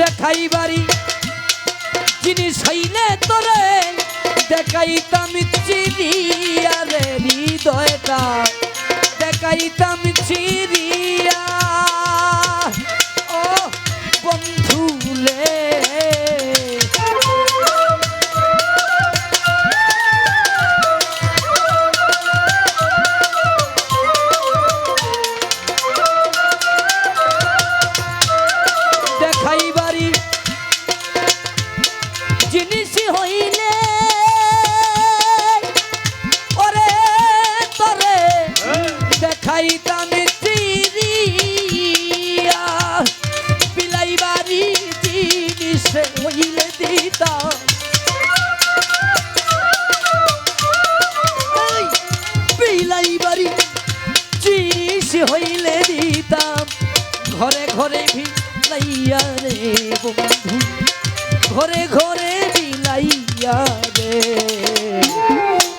দেখাইবারি। জিনিস হইলে তোরে দেখাইতাম চিরিয়া রে হৃদয়টা। দেখাইতাম চিরিয়া। ও বন্ধুলে হইলে দিতাম, ঘরে ঘরে বিলাইয়া রে বন্ধু। ঘরে ঘরে বিলাইয়া রে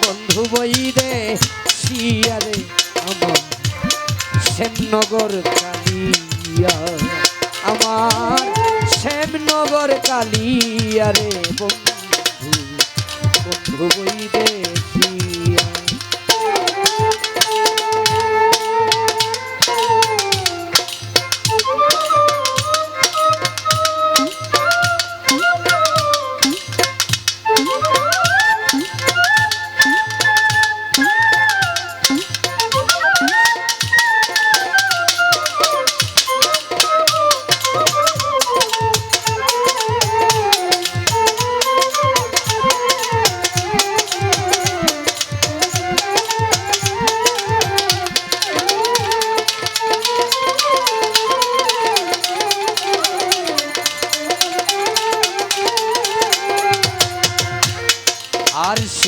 বন্ধু বই রে শিয়া রে আমার শ্যামনগর কালিয়া আমার শ্যামনগর কালিয়া রে বন্ধু। বন্ধু বই রে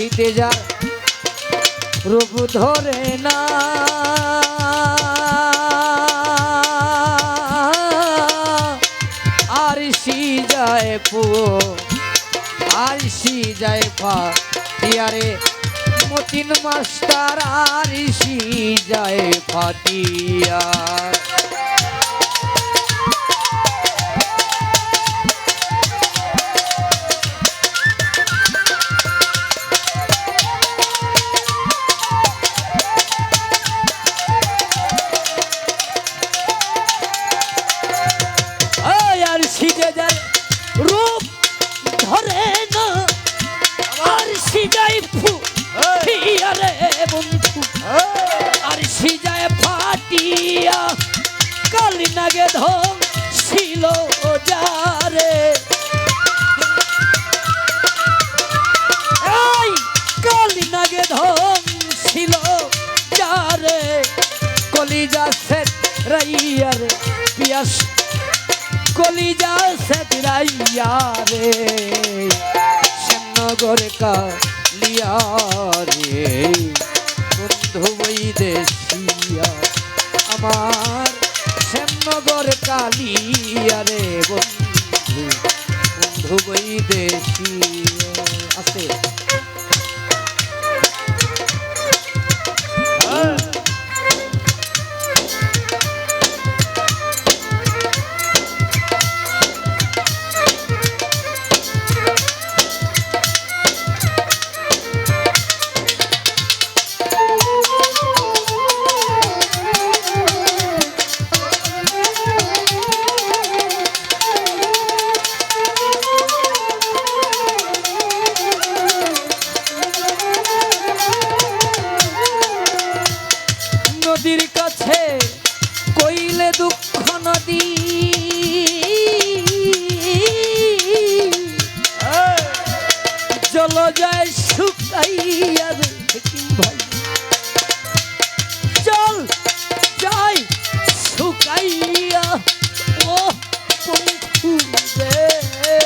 শীতে যার রূপ ধরে না। আর সি যায় পো আর সি যায় পা ইয়ারে মতিন মাস্টার আর সি যায় ফাটিয়া সিজাই ফু ফিয়া রে বন্ধু। আর সিজায় ফাটিয়া কালি নাগে ধন ছিল যারে। কালি নাগে ধন ছিল যারে। কলিজা সেট রাইয়া রে পিয়াস। কলিজা সেদিরাইয়া রে। শ্যামনগর কালিয়া রে। বন্ধু বই দেশিয়া আমার শ্যামনগর কালিয়া রে বন্ধু। বন্ধু দেশিয়া আছে। শুকাইয়া ও বন্ধু রে।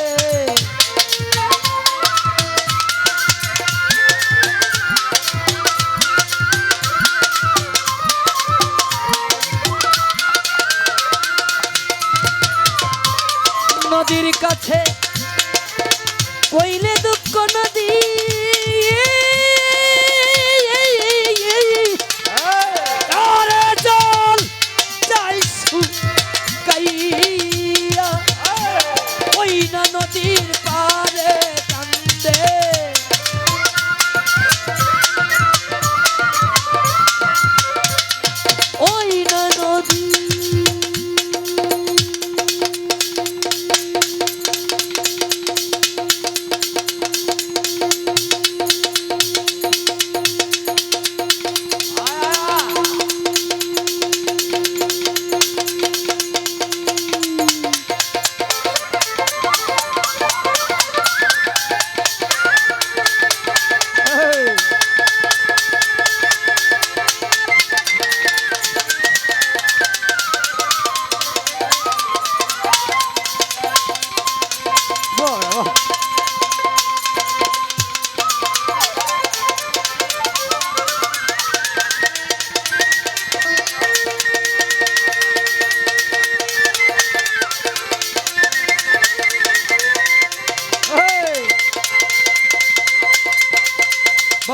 নদীর কাছে কইলে দুঃখ নদী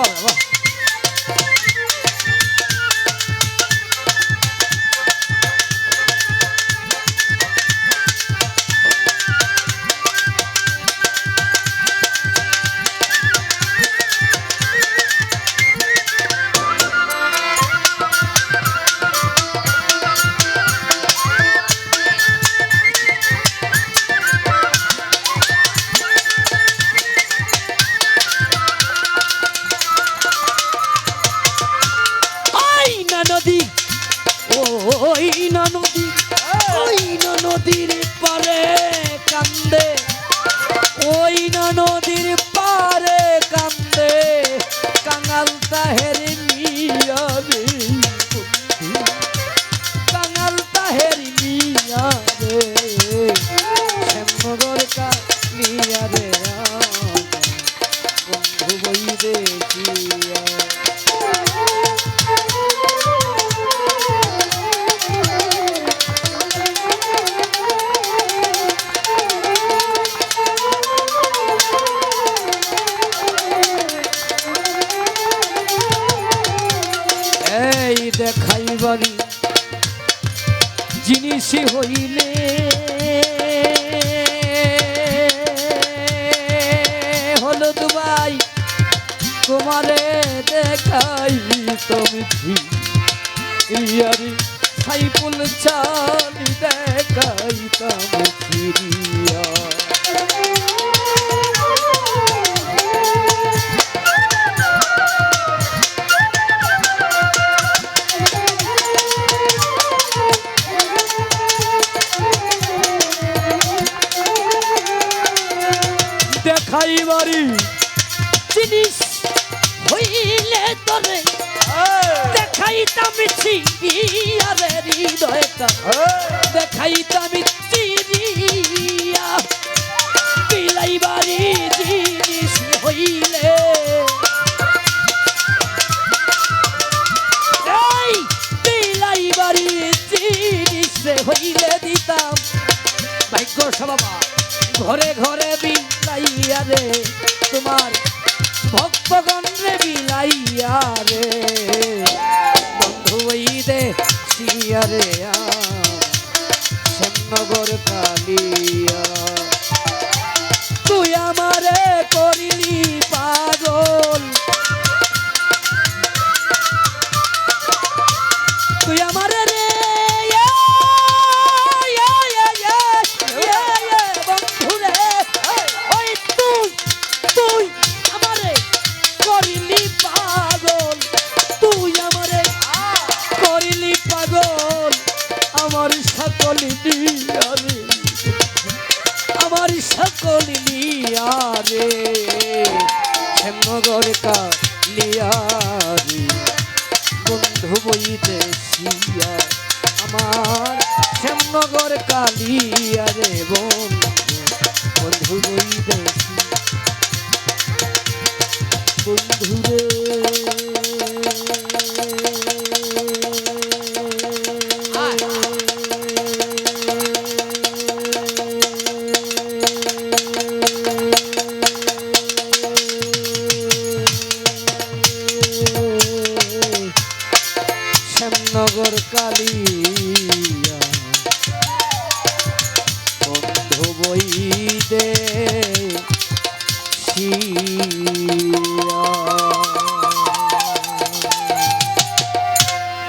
放点吧 ময়না নদী জিনিস হইলে। হলো দুবাই তোমারে দেখাই তুমি ইয়ারি সাইপুল চালি দেখাইতাম ফিরিয়া জিনিস হইলে তোরে দেখাইতাম চিরিয়ারে হৃদয়টা। দেখাইতাম চিরিয়া বিলাইবারি জিনিস হইলে। হইলে দিতাম। ভাগ্য বাবা ঘরে ঘরে বিলাইয়া রে রে বিলাইয়া রে। বন্ধু দে সিয়া রে সকল আমার সকল নিয়ারে, হেমনগর কালিয়ারে, বন্ধু বইতে শিয়া, আমার শ্যামনগর কালিয়া রে বন্ধু বন্ধু শ্যামনগর কালিয়া